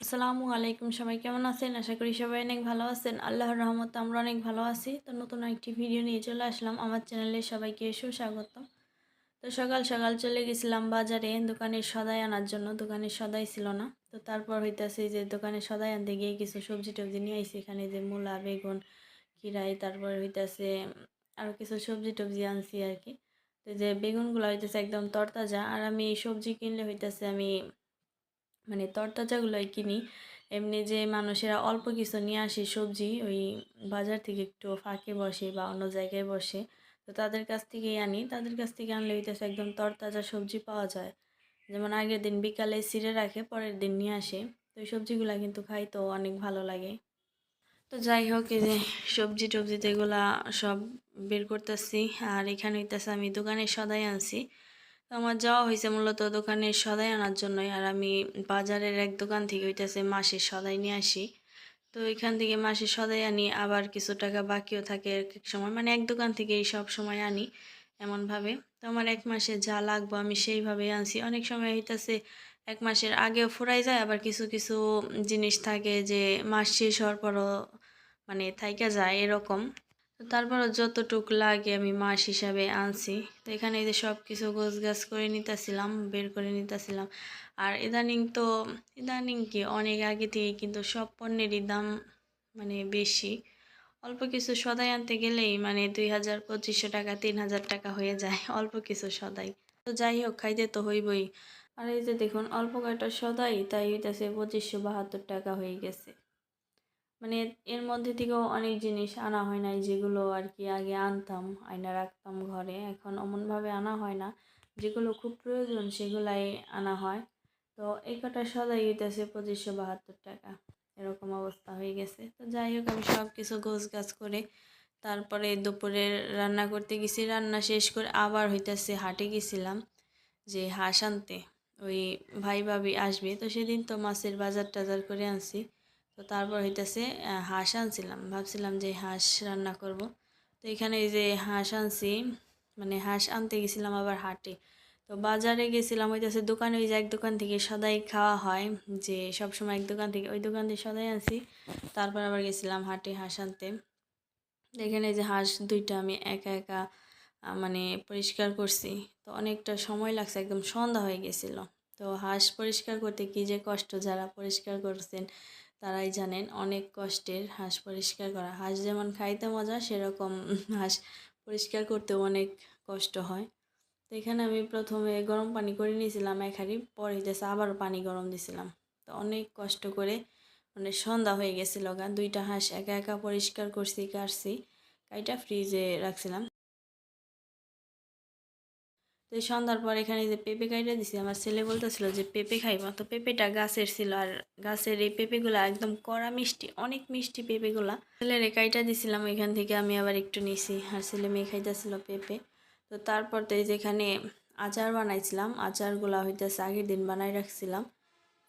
আসসালামু আলাইকুম সবাই, কেমন আছেন? আশা করি সবাই অনেক ভালো আছেন। আল্লাহর রহমত আমরা অনেক ভালো আছি। তো নতুন একটি ভিডিও নিয়ে চলে আসলাম। আমার চ্যানেলে সবাইকে সুস্বাগত তো সকাল সকাল চলে গেছিলাম বাজারে, দোকানে সদাই আনার জন্য। দোকানে সদাই ছিল না। তো তারপর হইতাছে যে দোকানে সদাই আনতে গিয়ে কিছু সবজি টবজি নিয়ে আইছি। এখানে যে মূলা, বেগুন, কিরাই, তারপর হইতাছে আরও কিছু সবজি টবজি আনছি আর কি তো যে বেগুনগুলো হইতেছে একদম তরতাজা। আর আমি এই সবজি কিনলে হইতেছে আমি মানে তরতাজাগুলোই কিনি। এমনি যে মানুষেরা অল্প কিছু নিয়ে আসে সবজি, ওই বাজার থেকে একটু ফাঁকে বসে বা অন্য জায়গায় বসে। তো তাদের কাছ থেকেই আনি। তাদের কাছ থেকে আনলে হইতেছে একদম তরতাজা সবজি পাওয়া যায়। যেমন আগের দিন বিকালে সিরে রাখে, পরের দিন নিয়ে আসে। তো এই সবজিগুলো কিন্তু খাইতেও অনেক ভালো লাগে। তো যাই হোক, এই যে সবজি টবজি তো এগুলা সব বের করতেছি। আর এখানে হইতেছে আমি দোকানে সদাই আনছি। তো আমার যাওয়া হয়েছে মূলত দোকানে সদাই আনার জন্যই। আর আমি বাজারের এক দোকান থেকে হইতেছে মাসের সদাই নিয়ে আসি। তো এখান থেকে মাসে সদাই আনি, আবার কিছু টাকা বাকিও থাকে এক এক সময়। মানে এক দোকান থেকেই সব সময় আনি এমনভাবে। তো আমার এক মাসে যা লাগবো আমি সেইভাবেই আনছি। অনেক সময় হইতেছে এক মাসের আগেও ফুরাই যায়, আবার কিছু কিছু জিনিস থাকে যে মাস শেষ হওয়ার পরও মানে থাইকা যায় এরকম। তারপরও যতটুক লাগে আমি মাস হিসাবে আনছি। তো এখানে এই যে সব কিছু গোছ গাছ করে নিতেছিলাম, বের করে নিতেছিলাম। আর ইদানিং তো, ইদানিং কি, অনেক আগে থেকে কিন্তু সব পণ্যেরই দাম মানে বেশি। অল্প কিছু সদাই আনতে গেলেই মানে দুই হাজার, পঁচিশশো টাকা, তিন হাজার টাকা হয়ে যায়, অল্প কিছু সদাই। তো যাই হোক, খাইতে তো হইবই। আর এই যে দেখুন, অল্প কয়টা সদাই, তাই হইতেছে পঁচিশশো বাহাত্তর টাকা হয়ে গেছে। মানে এর মধ্যে থেকেও অনেক জিনিস আনা হয় নাই যেগুলো আর কি আগে আনতাম, আয়না রাখতাম ঘরে। এখন অমনভাবে আনা হয় না। যেগুলো খুব প্রয়োজন সেগুলাই আনা হয়। তো এই কটা সদাই হইতেছে পঁচিশশো বাহাত্তর টাকা। এরকম অবস্থা হয়ে গেছে। তো যাই হোক, আমি সব কিছু গোছ গাছ করে তারপরে দুপুরে রান্না করতে গেছি। রান্না শেষ করে আবার হইতেছে হাটে গেছিলাম যে হাঁস আনতে। ওই ভাই ভাবি আসবে। তো সেদিন তো মাছের বাজার টাজার করে আনছি। তো তারপর হইতেছে হাঁস আনছিলাম। ভাবছিলাম যে হাঁস রান্না করব। তো এখানে এই যে হাঁস আনছি মানে হাঁস আনতে গেছিলাম আবার হাটে। তো বাজারে গেছিলাম, হইতেছে দোকানে, ওই যে এক দোকান থেকে সদাই খাওয়া হয়, যে সব সময় এক দোকান থেকে ওই দোকান থেকে সদাই আনছি। তারপর আবার গেছিলাম হাটে হাঁস আনতে। এখানে যে হাঁস দুইটা আমি একা একা মানে পরিষ্কার করছি। তো অনেকটা সময় লাগছে, একদম সন্ধ্যা হয়ে গেছিল। তো হাঁস পরিষ্কার করতে কি যে কষ্ট, যারা পরিষ্কার করছেন তারাই জানেন অনেক কষ্টের হাঁস পরিষ্কার করা। হাঁস যেমন খাইতে মজা, সেরকম হাঁস পরিষ্কার করতেও অনেক কষ্ট হয়। তো এখানে আমি প্রথমে গরম পানি করে নিয়েছিলাম এক পরে হইতেছে আবার পানি গরম দিয়েছিলাম তো অনেক কষ্ট করে মানে সন্ধ্যা হয়ে গেছিল গা। দুইটা হাঁস একা একা পরিষ্কার করছি, কাটছি, কাইটা ফ্রিজে রাখছিলাম। তো সন্ধ্যার পর এখানে যে পেঁপে কাইটা দিছি, আমার ছেলে বলতেছিল যে পেঁপে খাইবা। তো পেঁপেটা গাছের ছিল আর গাছের এই পেঁপেগুলো একদম কড়া মিষ্টি, অনেক মিষ্টি পেঁপেগুলা। ছেলের কাইটা দিছিলাম এখান থেকে আমি আবার একটু নিছি। আর ছেলে মেয়ে খাইতেছিল পেঁপে। তো তারপর তো এই যেখানে আচার বানাইছিলাম, আচারগুলা হইতেছে আগের দিন বানাই রাখছিলাম।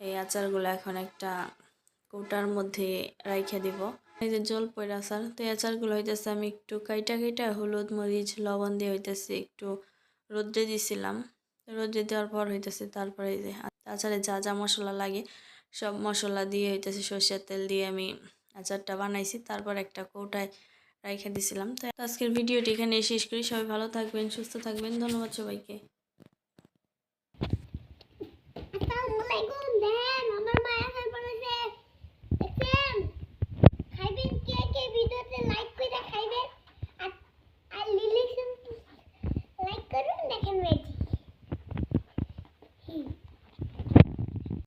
এই আচারগুলো এখন একটা কৌটার মধ্যে রাইখে দিব। এই যে জল পয়রা আচার, তো এই আচারগুলো হইতেছে আমি একটু কাইটা কাইটা হলুদ, মরিচ, লবণ দিয়ে হইতেছে একটু রোদ্রে দিছিলাম। রোদ্রে দেওয়ার পর হইতেছে তারপরে যে আচারে যা যা মশলা লাগে সব মশলা দিয়ে হইতেছে সর্ষের তেল দিয়ে আমি আচারটা বানাইছি। তারপর একটা কৌটায় রেখে দিছিলাম। তো আজকের ভিডিওটি এখানে শেষ করি। সবাই ভালো থাকবেন, সুস্থ থাকবেন। ধন্যবাদ সবাইকে।